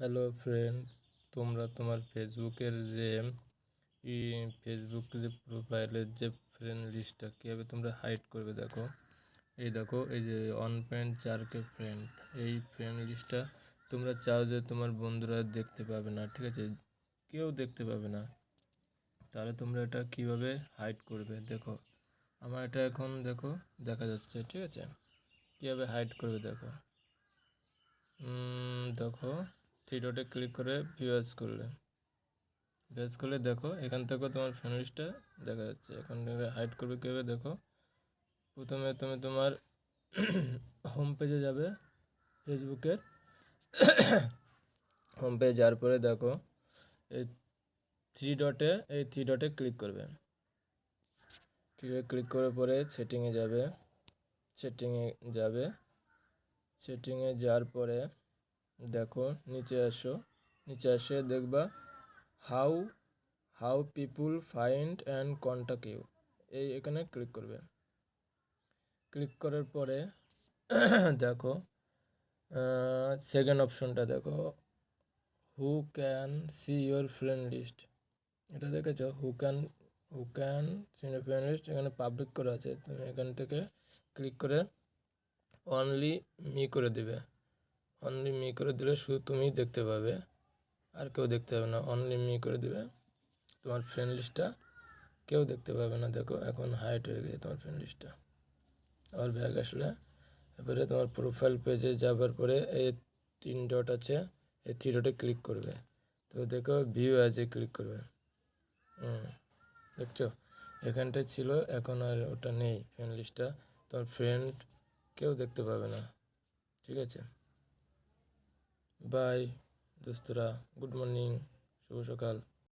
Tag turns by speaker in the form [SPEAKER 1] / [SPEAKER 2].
[SPEAKER 1] Hello friend তোমরা তোমার ফেসবুকের যে ফেসবুক যে প্রোফাইলের যে ফ্রেন্ড লিস্টটা কীভাবে তোমরা হাইড করবে দেখো। এই দেখো, এই যে ওয়ান পয়েন্ট চারকে ফ্রেন্ড এই ফ্রেন্ড লিস্টটা তোমরা চাও যে তোমার বন্ধুরা দেখতে পাবে না, ঠিক আছে? কেউ দেখতে পাবে না। তাহলে তোমরা এটা কীভাবে হাইড করবে? দেখো, আমার এটা এখন দেখো, দেখা যাচ্ছে, ঠিক আছে? কীভাবে হাইড করবে দেখো? দেখো থ্রি ডটে ক্লিক করে ভিউয়ার্স করলে। ভিউয়ার্স করলে দেখো, এখান থেকে তোমার ফ্রেন্ড লিস্টটা দেখা যাচ্ছে। এখন হাইড করবে কীভাবে দেখো? প্রথমে তুমি তোমার হোম পেজে যাবে ফেসবুকের হোম পেজ যাওয়ার পরে দেখো, এই থ্রি ডটে এই থ্রি ডটে ক্লিক করবে। থ্রি ডটে ক্লিক করার পরে সেটিংয়ে যাবে। সেটিংয়ে যাবে। সেটিংয়ে যাওয়ার পরে দেখো, নিচে আসো। নিচে আসে দেখবা how how people find and contact you এই এখানে ক্লিক করবে। ক্লিক করার পরে দেখো সেকেন্ড অপশনটা দেখো। Who can see your friend list এটা দেখেছ? Who can who can see your friend list এখানে পাবলিক করা আছে। তুমি এখান থেকে ক্লিক করে অনলি মি করে দিবে। অনলি মি করে দিলে শুধু তুমিই দেখতে পাবে। আর কেউ দেখতে পাবে না। অনলি মি করে দিবে। তোমার ফ্রেন্ড লিস্টটা কেউ দেখতে পাবে না। দেখো, এখন হাইট হয়ে গেছে তোমার ফ্রেন্ড লিস্টটা আবার ব্যাগ আসলে এবারে তোমার প্রোফাইল পেজে যাবার পরে এই তিন ডট আছে, এই থ্রি ডটে ক্লিক করবে। তো দেখো ভিউ আছে ক্লিক করবে। হুম, দেখছ? এখানটায় ছিল, এখন আর ওটা নেই ফ্রেন্ড লিস্টটা তোমার ফ্রেন্ড কেউ দেখতে পাবে না। ঠিক আছে? বাই দোস্তরা গুড মর্নিং শুভ সকাল